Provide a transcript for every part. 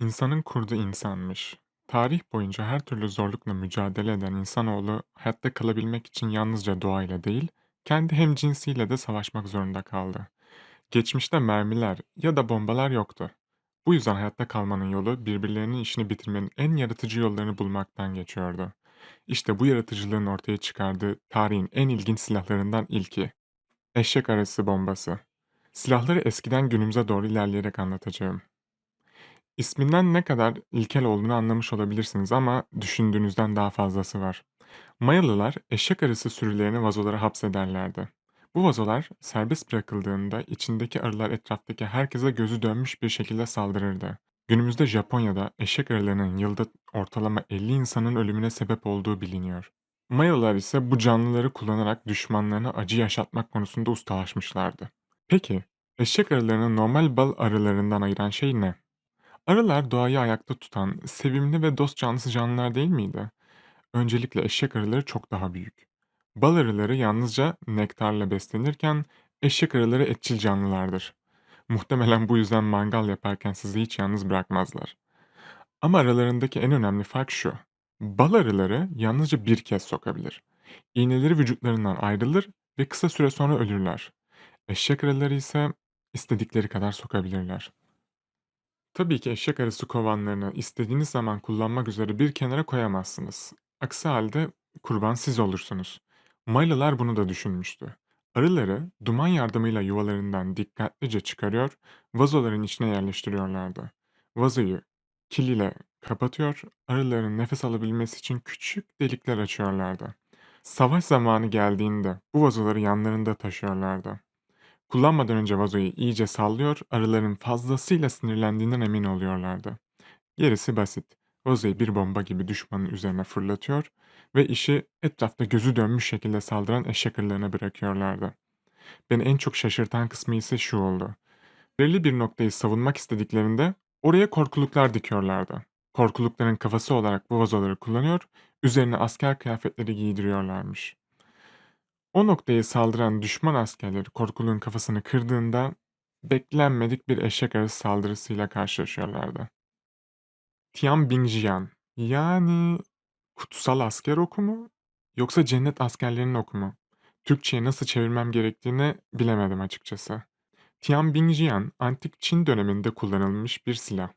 İnsanın kurdu insanmış. Tarih boyunca her türlü zorlukla mücadele eden insanoğlu hayatta kalabilmek için yalnızca doğayla değil, kendi hemcinsiyle de savaşmak zorunda kaldı. Geçmişte mermiler ya da bombalar yoktu. Bu yüzden hayatta kalmanın yolu birbirlerinin işini bitirmenin en yaratıcı yollarını bulmaktan geçiyordu. İşte bu yaratıcılığın ortaya çıkardığı tarihin en ilginç silahlarından ilki. Eşek arısı bombası. Silahları eskiden günümüze doğru ilerleyerek anlatacağım. İsminden ne kadar ilkel olduğunu anlamış olabilirsiniz ama düşündüğünüzden daha fazlası var. Mayalılar eşek arısı sürülerini vazolara hapsederlerdi. Bu vazolar serbest bırakıldığında içindeki arılar etraftaki herkese gözü dönmüş bir şekilde saldırırdı. Günümüzde Japonya'da eşek arılarının yılda ortalama 50 insanın ölümüne sebep olduğu biliniyor. Mayalılar ise bu canlıları kullanarak düşmanlarına acı yaşatmak konusunda ustalaşmışlardı. Peki, eşek arılarını normal bal arılarından ayıran şey ne? Arılar doğayı ayakta tutan, sevimli ve dost canlısı canlılar değil miydi? Öncelikle eşek arıları çok daha büyük. Bal arıları yalnızca nektarla beslenirken eşek arıları etçil canlılardır. Muhtemelen bu yüzden mangal yaparken sizi hiç yalnız bırakmazlar. Ama aralarındaki en önemli fark şu. Bal arıları yalnızca bir kez sokabilir. İğneleri vücutlarından ayrılır ve kısa süre sonra ölürler. Eşek arıları ise istedikleri kadar sokabilirler. Tabii ki eşek arısı kovanlarını istediğiniz zaman kullanmak üzere bir kenara koyamazsınız. Aksi halde kurban siz olursunuz. Maylılar bunu da düşünmüştü. Arıları duman yardımıyla yuvalarından dikkatlice çıkarıyor, vazoların içine yerleştiriyorlardı. Vazoyu kil ile kapatıyor, arıların nefes alabilmesi için küçük delikler açıyorlardı. Savaş zamanı geldiğinde bu vazoları yanlarında taşıyorlardı. Kullanmadan önce vazoyu iyice sallıyor, arıların fazlasıyla sinirlendiğinden emin oluyorlardı. Gerisi basit. Vazoyu bir bomba gibi düşmanın üzerine fırlatıyor ve işi etrafta gözü dönmüş şekilde saldıran eşek arılarına bırakıyorlardı. Beni en çok şaşırtan kısmı ise şu oldu. Belirli bir noktayı savunmak istediklerinde oraya korkuluklar dikiyorlardı. Korkulukların kafası olarak bu vazoları kullanıyor, üzerine asker kıyafetleri giydiriyorlarmış. O noktaya saldıran düşman askerleri Korkuluk'un kafasını kırdığında beklenmedik bir eşek arısı saldırısıyla karşılaşıyorlardı. Tian Bingjian yani kutsal asker oku mu yoksa cennet askerlerinin oku mu? Türkçe'ye nasıl çevirmem gerektiğini bilemedim açıkçası. Tian Bingjian antik Çin döneminde kullanılmış bir silah.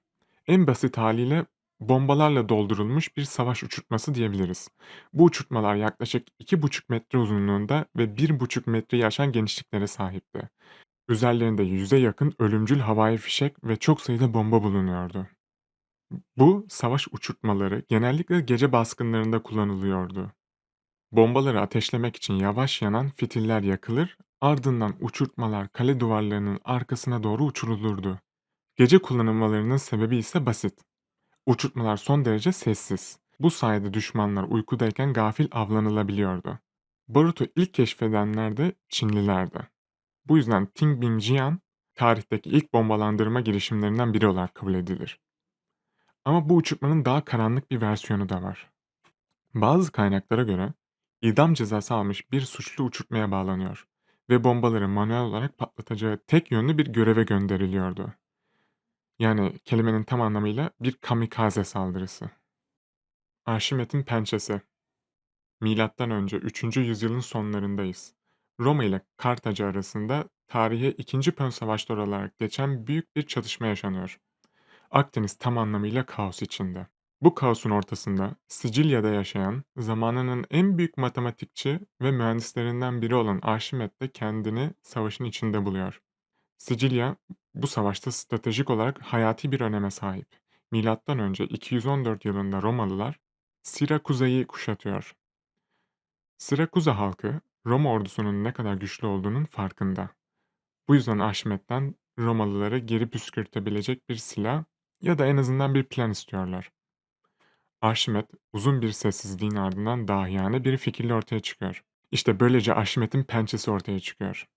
En basit haliyle bombalarla doldurulmuş bir savaş uçurtması diyebiliriz. Bu uçurtmalar yaklaşık 2,5 metre uzunluğunda ve 1,5 metreyi aşan genişliklere sahipti. Üzerlerinde yüze yakın ölümcül havai fişek ve çok sayıda bomba bulunuyordu. Bu savaş uçurtmaları genellikle gece baskınlarında kullanılıyordu. Bombaları ateşlemek için yavaş yanan fitiller yakılır, ardından uçurtmalar kale duvarlarının arkasına doğru uçurulurdu. Gece kullanılmalarının sebebi ise basit. Uçurtmalar son derece sessiz. Bu sayede düşmanlar uykudayken gafil avlanılabiliyordu. Barutu ilk keşfedenler de Çinlilerdi. Bu yüzden Ting Bingjian tarihteki ilk bombalandırma girişimlerinden biri olarak kabul edilir. Ama bu uçurtmanın daha karanlık bir versiyonu da var. Bazı kaynaklara göre idam cezası almış bir suçlu uçurtmaya bağlanıyor ve bombaları manuel olarak patlatacağı tek yönlü bir göreve gönderiliyordu. Yani kelimenin tam anlamıyla bir kamikaze saldırısı. Arşimet'in pençesi. Milattan önce 3. yüzyılın sonlarındayız. Roma ile Kartaca arasında tarihe 2. Pön Savaşları olarak geçen büyük bir çatışma yaşanıyor. Akdeniz tam anlamıyla kaos içinde. Bu kaosun ortasında Sicilya'da yaşayan zamanının en büyük matematikçi ve mühendislerinden biri olan Arşimet de kendini savaşın içinde buluyor. Sicilya bu savaşta stratejik olarak hayati bir öneme sahip. Milattan önce 214 yılında Romalılar Sirakuza'yı kuşatıyor. Sirakuza halkı Roma ordusunun ne kadar güçlü olduğunun farkında. Bu yüzden Arşimet'ten Romalıları geri püskürtebilecek bir silah ya da en azından bir plan istiyorlar. Arşimet uzun bir sessizliğin ardından dahiyane bir fikirle ortaya çıkıyor. İşte böylece Arşimet'in pençesi ortaya çıkıyor.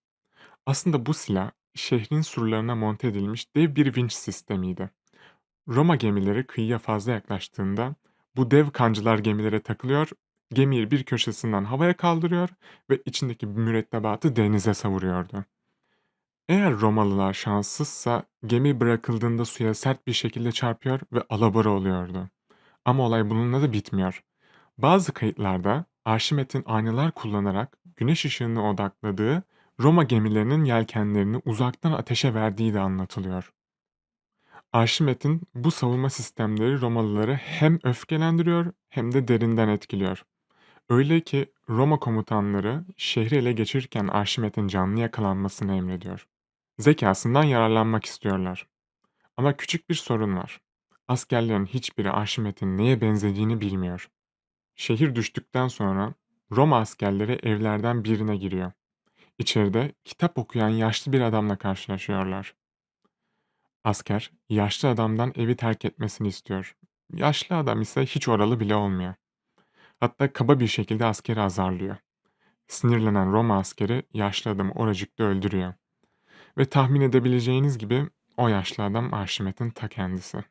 Aslında bu silah şehrin surlarına monte edilmiş dev bir vinç sistemiydi. Roma gemileri kıyıya fazla yaklaştığında bu dev kancılar gemilere takılıyor, gemiyi bir köşesinden havaya kaldırıyor ve içindeki mürettebatı denize savuruyordu. Eğer Romalılar şanssızsa gemi bırakıldığında suya sert bir şekilde çarpıyor ve alabora oluyordu. Ama olay bununla da bitmiyor. Bazı kayıtlarda Arşimet'in aynalar kullanarak güneş ışığını odakladığı Roma gemilerinin yelkenlerini uzaktan ateşe verdiği de anlatılıyor. Arşimet'in bu savunma sistemleri Romalıları hem öfkelendiriyor hem de derinden etkiliyor. Öyle ki Roma komutanları şehri ele geçirirken Arşimet'in canlı yakalanmasını emrediyor. Zekasından yararlanmak istiyorlar. Ama küçük bir sorun var. Askerlerin hiçbiri Arşimet'in neye benzediğini bilmiyor. Şehir düştükten sonra Roma askerleri evlerden birine giriyor. İçeride kitap okuyan yaşlı bir adamla karşılaşıyorlar. Asker, yaşlı adamdan evi terk etmesini istiyor. Yaşlı adam ise hiç oralı bile olmuyor. Hatta kaba bir şekilde askeri azarlıyor. Sinirlenen Roma askeri yaşlı adamı oracıkta öldürüyor. Ve tahmin edebileceğiniz gibi o yaşlı adam Arşimet'in ta kendisi.